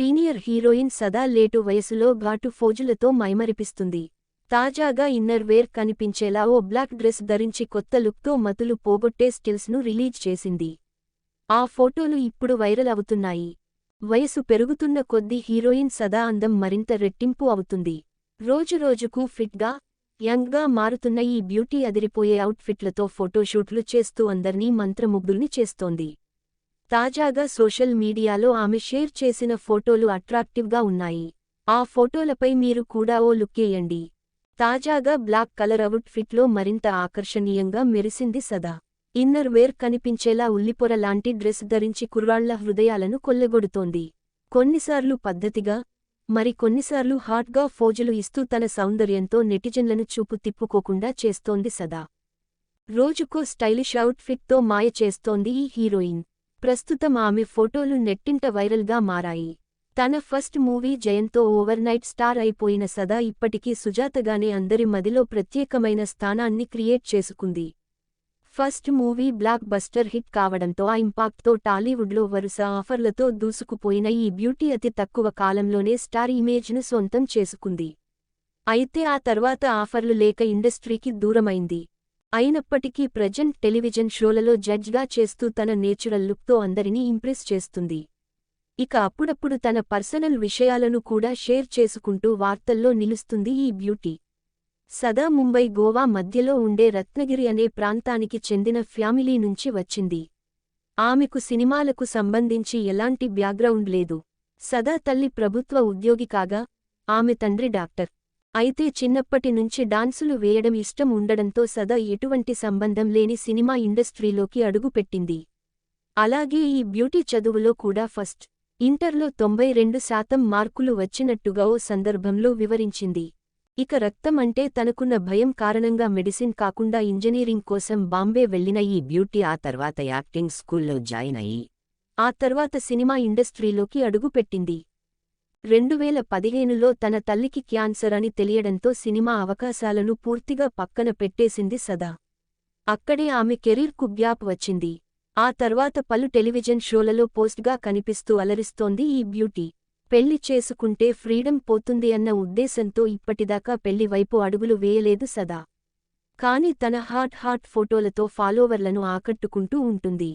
Senior heroine సదా late వయసులో ఘాటు ఫోజులతో మైమరిపిస్తుంది. తాజాగా ఇన్నర్ వేర్ కనిపించేలా ఓ బ్లాక్ డ్రెస్ ధరించి కొత్త లుక్తో మతులు పోగొట్టే స్టిల్స్ను రిలీజ్ చేసింది. ఆ ఫోటోలు ఇప్పుడు వైరల్ అవుతున్నాయి. వయసు పెరుగుతున్న కొద్దీ హీరోయిన్ సదా అందం మరింత రెట్టింపు అవుతుంది. రోజురోజుకు ఫిట్గా యంగ్గా మారుతున్న ఈ బ్యూటీ అదిరిపోయే అవుట్ఫిట్లతో ఫోటోషూట్లు చేస్తూ అందర్నీ మంత్రముగ్ధుల్ని చేస్తోంది. తాజాగా సోషల్ మీడియాలో ఆమె షేర్ చేసిన ఫోటోలు అట్రాక్టివ్గా ఉన్నాయి. ఆ ఫోటోలపై మీరు కూడా ఓ లుక్కేయండి తాజాగా బ్లాక్ కలర్ అవుట్ఫిట్లో మరింత ఆకర్షణీయంగా మెరిసింది సదా. ఇన్నర్ వేర్ కనిపించేలా ఉల్లిపొర లాంటి డ్రెస్ ధరించి కుర్రాళ్ళ హృదయాలను కొల్లగొడుతోంది. కొన్నిసార్లు పద్ధతిగా మరి కొన్నిసార్లు హాట్గా ఫోజులు ఇస్తూ తన సౌందర్యంతో నెటిజన్లను చూపు తిప్పుకోకుండా చేస్తోంది సదా. రోజుకో స్టైలిష్ అవుట్ఫిట్తో మాయ చేస్తోంది ఈ హీరోయిన్. ప్రస్తుతం ఆమె ఫోటోలు నెట్టింట వైరల్గా మారాయి. తన ఫస్ట్ మూవీ జయంతో ఓవర్నైట్ స్టార్ అయిపోయిన సదా ఇప్పటికీ సుజాతగానే అందరి మదిలో ప్రత్యేకమైన స్థానాన్ని క్రియేట్ చేసుకుంది. First movie blockbuster hit కావడంతో ఆ ఇంపాక్ట్తో టాలీవుడ్లో వరుస ఆఫర్లతో దూసుకుపోయిన ఈ బ్యూటీ అతి తక్కువ కాలంలోనే స్టార్ ఇమేజ్ను సొంతం చేసుకుంది. అయితే ఆ తర్వాత ఆఫర్లు లేక ఇండస్ట్రీకి దూరమైంది. అయినప్పటికీ ప్రజెంట్ టెలివిజన్ షోలలో జడ్జ్గా చేస్తూ తన నేచురల్ లుక్తో అందరినీ ఇంప్రెస్ చేస్తుంది. ఇక అప్పుడప్పుడు తన పర్సనల్ విషయాలను కూడా షేర్ చేసుకుంటూ వార్తల్లో నిలుస్తుంది ఈ బ్యూటీ. సదా ముంబై గోవా మధ్యలో ఉండే రత్నగిరి అనే ప్రాంతానికి చెందిన ఫ్యామిలీ నుంచి వచ్చింది. ఆమెకు సినిమాలకు సంబంధించి ఎలాంటి బ్యాక్గ్రౌండ్ లేదు. సదా తల్లి ప్రభుత్వ ఉద్యోగి కాగా ఆమె తండ్రి డాక్టర్. అయితే చిన్నప్పటి నుంచి డాన్సులు వేయడం ఇష్టం ఉండడంతో సదా ఎటువంటి సంబంధం లేని సినిమా ఇండస్ట్రీలోకి అడుగుపెట్టింది. అలాగే ఈ బ్యూటీ చదువులో కూడా ఫస్ట్ ఇంటర్లో తొంభై రెండు శాతం మార్కులు వచ్చినట్టుగా ఓ సందర్భంలో వివరించింది. ఇక రక్తం అంటే తనకున్న భయం కారణంగా మెడిసిన్ కాకుండా ఇంజనీరింగ్ కోసం బాంబే వెళ్ళిన ఈ బ్యూటీ ఆ తర్వాత యాక్టింగ్ స్కూల్లో జాయిన్ అయ్యి ఆ తర్వాత సినిమా ఇండస్ట్రీలోకి అడుగుపెట్టింది. రెండువేల పదిహేనులో తన తల్లికి క్యాన్సర్ అని తెలియడంతో సినిమా అవకాశాలను పూర్తిగా పక్కన పెట్టేసింది సదా. అక్కడే ఆమె కెరీర్కు గ్యాప్ వచ్చింది. ఆ తర్వాత పలు టెలివిజన్ షోలలో పోస్ట్గా కనిపిస్తూ అలరిస్తోంది ఈ బ్యూటీ. పెళ్ళి చేసుకుంటే ఫ్రీడమ్ పోతుంది అన్న ఉద్దేశంతో ఇప్పటిదాకా పెళ్ళి వైపు అడుగులు వేయలేదు సదా. కాని తన హాట్ హాట్ ఫోటోలతో ఫాలోవర్లను ఆకట్టుకుంటూ ఉంటుంది.